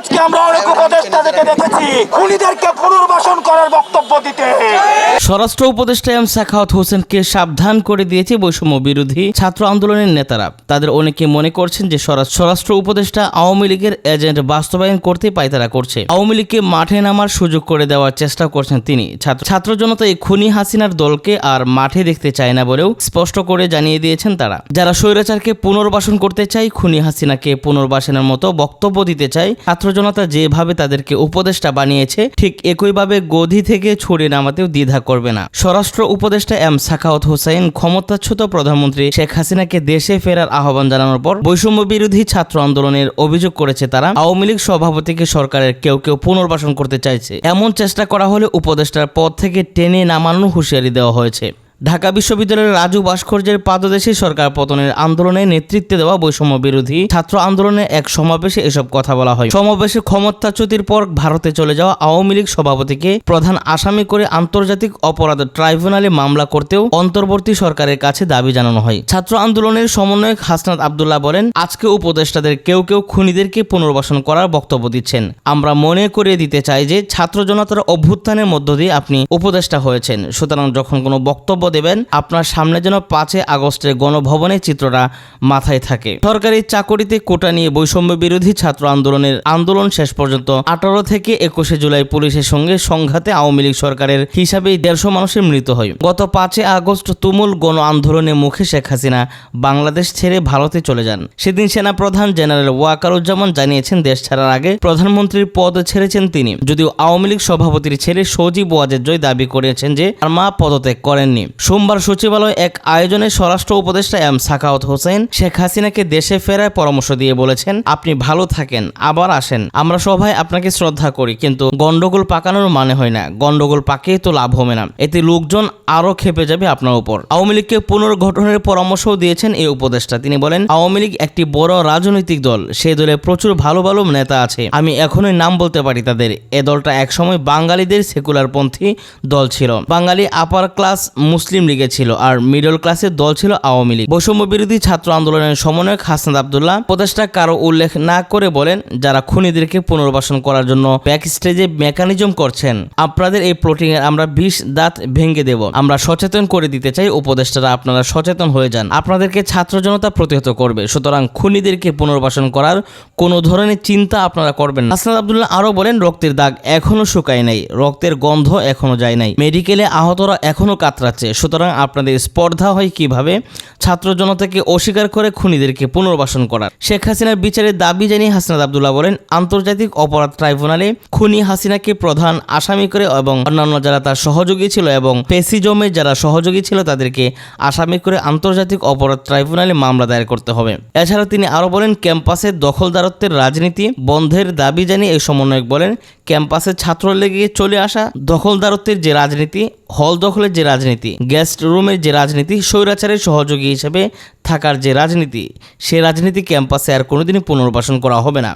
আজকে আমরা অনেক উপদেষ্টাদেরকে দেখেছি। খুনিদেরকে পুনর্বাসন করার বক্তব্য দিতে। স্বরাষ্ট্র উপদেষ্টা এম সাখাওয়াত হোসেনকে সাবধান করে দিয়েছে বৈষম্য বিরোধী ছাত্র আন্দোলনের নেতারা। তাদের অনেকে মনে করছেন যে স্বরাষ্ট্র উপদেষ্টা আওয়ামী লীগের এজেন্ট বাস্তবায়ন করতে পায়তারা করছে। আওয়ামী লীগকে মাঠে নামার সুযোগ করে দেওয়ার চেষ্টা করছেন তিনি। ছাত্র ছাত্র জনতা এই খুনি হাসিনার দলকে আর মাঠে দেখতে চায় না বলেও স্পষ্ট করে জানিয়ে দিয়েছেন তারা। যারা স্বৈরাচারকে পুনর্বাসন করতে চায়, খুনি হাসিনাকে পুনর্বাসনের মতো বক্তব্য দিতে চায়, ছাত্র জনতা যেভাবে তাদেরকে উপদেষ্টা বানিয়েছে, ঠিক একইভাবে গদি থেকে ছড়িয়ে নামাতেও দ্বিধা করবে না। স্বরাষ্ট্র উপদেষ্টা এম সাখাওয়াত হোসেন ক্ষমতাচ্যুত প্রধানমন্ত্রী শেখ হাসিনাকে দেশে ফেরার আহ্বান জানানোর পর বৈষম্য বিরোধী ছাত্র আন্দোলনের অভিযোগ করেছে তারা, আওয়ামী লীগ সভাপতিকে সরকারের কেউ কেউ পুনর্বাসন করতে চাইছে। এমন চেষ্টা করা হলে উপদেষ্টার পদ থেকে টেনে নামানোর হুঁশিয়ারি দেওয়া হয়েছে। ঢাকা বিশ্ববিদ্যালয়ের রাজু ভাস্কর্যের পাদদেশে সরকার পতনের আন্দোলনে নেতৃত্বে দেওয়া বৈষম্য বিরোধী ছাত্র আন্দোলনে এক সমাবেশে এসব কথা বলা হয়। সমাবেশে ক্ষমতাচ্যুতির পর ভারতে চলে যাওয়া আওয়ামী লীগ সভাপতিকে প্রধান আসামি করে আন্তর্জাতিক অপরাধ ট্রাইব্যুনালে মামলা করতেও অন্তর্বর্তী সরকারের কাছে দাবি জানানো হয়। ছাত্র আন্দোলনের সমন্বয়ক হাসনাত আবদুল্লাহ বলেন, আজকে উপদেষ্টাদের কেউ কেউ খুনিদেরকে পুনর্বাসন করার বক্তব্য দিচ্ছেন। আমরা মনে করিয়ে দিতে চাই যে ছাত্র জনতার অভ্যুত্থানের মধ্য দিয়ে আপনি উপদেষ্টা হয়েছেন। সুতরাং যখন কোনো বক্তব্য দেবেন, আপনার সামনে যেন পাঁচই আগস্টের গণভবনের চিত্রটা মাথায় থাকে। সরকারি চাকরিতে কোটা নিয়ে বৈষম্য বিরোধী ছাত্র আন্দোলনের আন্দোলন শেষ পর্যন্ত আঠারো থেকে একুশে জুলাই পুলিশের সঙ্গে সংঘাতে আওয়ামী লীগ সরকারের হিসাবেই দেড়শো মানুষের মৃত্যু হয়। গত পাঁচই আগস্ট তুমুল গণ আন্দোলনের মুখে শেখ হাসিনা বাংলাদেশ ছেড়ে ভারতে চলে যান। সেদিন সেনাপ্রধান জেনারেল ওয়াকারুজ্জামান জানিয়েছেন, দেশ ছাড়ার আগে প্রধানমন্ত্রীর পদ ছেড়েছেন তিনি। যদিও আওয়ামী লীগ সভাপতির ছেলে সজীব ওয়াজেদ জয় দাবি করেছেন যে, তার মা পদত্যাগ করেননি। সোমবার সচিবালয় এক আয়োজনে স্বরাষ্ট্র উপদেষ্টা এম সাখাওয়াত হোসেন শেখ হাসিনাকে দেশে ফেরার পরামর্শ দিয়ে বলেছেন, আপনি ভালো থাকেন, আবার আসেন। আমরা সবাই আপনাকে শ্রদ্ধা করি, কিন্তু গন্ডগোল পাকানোর মানে হয় না। গন্ডগোল পাকিয়ে তো লাভ হবে না। এতে লোকজন আরও খেপে যাবে আপনার উপর। আওয়ামী লীগকে পুনর্গঠনের পরামর্শও দিয়েছেন এই উপদেষ্টা। তিনি বলেন, আওয়ামী লীগ একটি বড় রাজনৈতিক দল। সেই দলে প্রচুর ভালো ভালো নেতা আছে। আমি এখনোই নাম বলতে পারি তাদের। এ দলটা একসময় বাঙালিদের সেকুলারপন্থী দল ছিল। বাঙালি আপার ক্লাস মুসলিম লীগে ছিল আর মিডল ক্লাসের দল ছিল আওয়ামী লীগ। বৈষম্য বিরোধী ছাত্র আন্দোলনের সমন্বয়ক হাসনাদ আবদুল্লাহ উপদেষ্টা কারও উল্লেখ না করে বলেন, যারা খুনিদেরকে পুনর্বাসন করার জন্য ব্যাক স্টেজে মেকানিজম করছেন, আপনাদের এই প্লটিং এর আমরা বিষ দাঁত ভেঙে দেব। আমরা সচেতন করে দিতে চাই, উপদেষ্টারা আপনারা সচেতন হয়ে যান। আপনাদেরকে ছাত্র জনতা প্রতিহত করবে, সুতরাং খুনিদেরকে পুনর্বাসন করার কোনো ধরনের চিন্তা আপনারা করবেন হাসনাদ আবদুল্লাহ আরও বলেন, রক্তের দাগ এখনও শুকায় নাই, রক্তের গন্ধ এখনও যায় নাই। মেডিকেলে আহতরা এখনও কাতরাচ্ছে সুতরাং আপনাদের স্পর্ধা হয় কীভাবে? ছাত্র জনতাকে অস্বীকার করে খুনিদেরকে পুনর্বাসন করার শেখ হাসিনার বিচারের দাবি জানিয়ে হাসনাদ আবদুল্লাহ বলেন, আন্তর্জাতিক অপরাধ ট্রাইব্যুনালে খুনি হাসিনাকে প্রধান আসামি করে এবং অন্যান্য যারা তার সহযোগী ছিল এবং পেসিজমে যারা সহযোগী ছিল তাদেরকে আসামি করে আন্তর্জাতিক অপরাধ ট্রাইব্যুনালে মামলা দায়ের করতে হবে। এছাড়া তিনি আরও বলেন, ক্যাম্পাসে দখলদারত্বের রাজনীতি বন্ধের দাবি জানিয়ে এই সমন্বয়ক বলেন, ক্যাম্পাসে ছাত্র লেগে চলে আসা দখলদারত্বের যে রাজনীতি হল দখলের যে রাজনীতি, গেস্ট রুমের যে রাজনীতি, স্বৈরাচারের সহযোগী হিসেবে থাকার যে রাজনীতি, সে রাজনীতি ক্যাম্পাসে আর কোনোদিনই পুনর্বাসন করা হবে না।